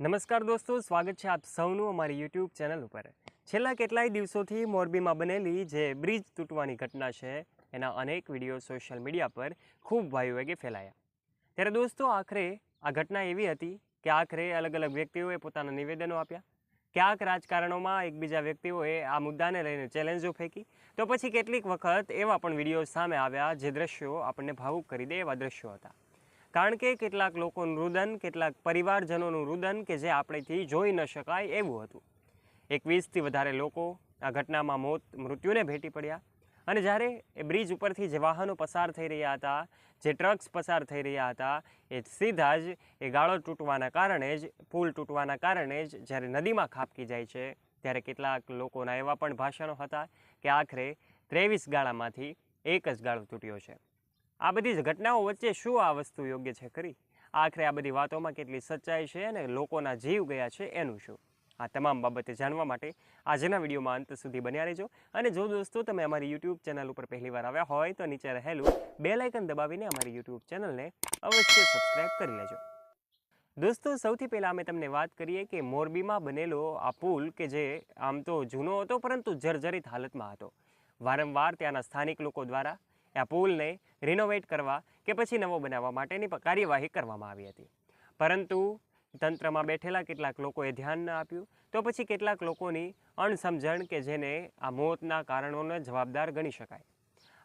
નમસ્કાર દોસ્તો, સ્વાગત છે આપ સૌનું અમારી યુટ્યુબ ચેનલ ઉપર. છેલ્લા કેટલાય દિવસોથી મોરબીમાં બનેલી જે બ્રિજ તૂટવાની ઘટના છે, એના અનેક વીડિયો સોશિયલ મીડિયા પર ખૂબ વાયુવેગે ફેલાયા. ત્યારે દોસ્તો, આખરે આ ઘટના એવી હતી કે આખરે અલગ અલગ વ્યક્તિઓએ પોતાના નિવેદનો આપ્યા. ક્યાંક રાજકારણોમાં એકબીજા વ્યક્તિઓએ આ મુદ્દાને લઈને ચેલેન્જો ફેંકી. તો પછી કેટલીક વખત એવા પણ વીડિયો સામે આવ્યા જે દ્રશ્યો આપણને ભાવુક કરી દે એવા દ્રશ્યો હતા. કારણ કે કેટલાક લોકોનું રુદન, કેટલાક પરિવારજનોનું રુદન કે જે આપણેથી જોઈ ન શકાય એવું હતું. એકવીસથી વધારે લોકો આ ઘટનામાં મોત, મૃત્યુને ભેટી પડ્યા અને જ્યારે એ બ્રિજ ઉપરથી જે વાહનો પસાર થઈ રહ્યા હતા, જે ટ્રક્સ પસાર થઈ રહ્યા હતા, એ સીધા જ એ ગાળો તૂટવાના કારણે જ, પુલ તૂટવાના કારણે જ જ્યારે નદીમાં ખાબકી જાય છે, ત્યારે કેટલાક લોકોના એવા પણ ભાષણો હતા કે આખરે ત્રેવીસ ગાળામાંથી એક જ ગાળો તૂટ્યો છે. આ બધી જ ઘટનાઓ વચ્ચે શું આ વસ્તુ યોગ્ય છે ખરી? આખરે આ બધી વાતોમાં કેટલી સચ્ચાઈ છે અને લોકોના જીવ ગયા છે એનું શું? આ તમામ બાબતે જાણવા માટે આજના વિડીયોમાં અંત સુધી બન્યા રહેજો. અને જો દોસ્તો તમે અમારી યુટ્યુબ ચેનલ ઉપર પહેલીવાર આવ્યા હોય તો નીચે રહેલું બે લાઇકન દબાવીને અમારી યુટ્યુબ ચેનલને અવશ્ય સબસ્ક્રાઇબ કરી લેજો. દોસ્તો, સૌથી પહેલાં અમે તમને વાત કરીએ કે મોરબીમાં બનેલો આ પુલ કે જે આમ તો જૂનો હતો પરંતુ જર્જરિત હાલતમાં હતો. વારંવાર ત્યાંના સ્થાનિક લોકો દ્વારા આ પુલને રિનોવેટ કરવા કે પછી નવો બનાવવા માટેની કાર્યવાહી કરવામાં આવી હતી. પરંતુ તંત્રમાં બેઠેલા કેટલાક લોકોએ ધ્યાન ન આપ્યું, તો પછી કેટલાક લોકોની અણસમજણ કે જેને આ મોતના કારણોને જવાબદાર ગણી શકાય.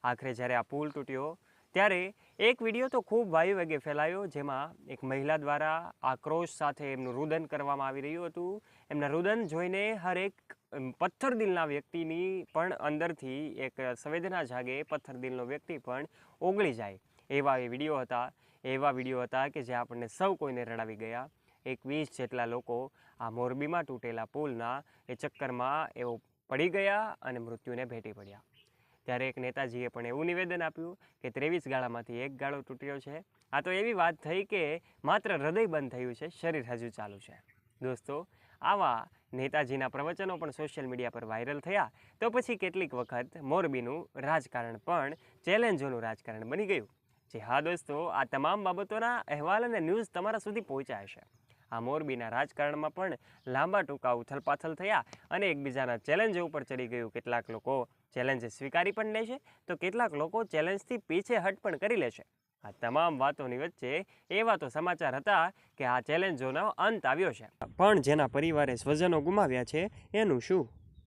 આખરે જ્યારે આ પુલ તૂટ્યો, ત્યારે એક વીડિયો તો ખૂબ વાયુ વેગે ફેલાયો, જેમાં એક મહિલા દ્વારા આક્રોશ સાથે એમનું રુદન કરવામાં આવી રહ્યું હતું. એમના રુદન જોઈને હરેક પથ્થર દિલના વ્યક્તિની પણ અંદરથી એક સંવેદના જાગે પથ્થર દિલનો વ્યક્તિ પણ ઓગળી જાય. એવા એ વીડિયો હતા. એવા વીડિયો હતા કે જે આપણને સૌ કોઈને રડાવી ગયા. એકવીસ જેટલા લોકો આ મોરબીમાં તૂટેલા પુલના એ ચક્કરમાં એવો પડી ગયા અને મૃત્યુને ભેટી પડ્યા. ત્યારે એક નેતાજીએ પણ એવું નિવેદન આપ્યું કે ત્રેવીસ ગાળામાંથી એક ગાળો તૂટ્યો છે. આ તો એવી વાત થઈ કે માત્ર હૃદય બંધ થયું છે, શરીર હજુ ચાલુ છે. દોસ્તો આવા નેતાજીના પ્રવચનો પણ સોશિયલ મીડિયા પર વાયરલ થયા. તો પછી કેટલીક વખત મોરબીનું રાજકારણ પણ ચેલેન્જોનું રાજકારણ બની ગયું. જે હા દોસ્તો, આ તમામ બાબતોના અહેવાલ અને ન્યૂઝ તમારા સુધી પહોંચ્યા હશે. આ મોરબીના રાજકારણમાં પણ લાંબા ટૂંકા ઉથલપાથલ થયા અને એકબીજાના ચેલેન્જો ઉપર ચડી ગયું. કેટલાક લોકો ચેલેન્જ સ્વીકારી પણ લેશે, તો કેટલાક લોકો ચેલેન્જથી પીછે હટ પણ કરી લેશે. આ તમામ વાતોની વચ્ચે એવા તો સમાચાર હતા કે આ ચેલેન્જોનો અંત આવ્યો છે. પણ જેના પરિવારે સ્વજનો ગુમાવ્યા છે, એનું શું?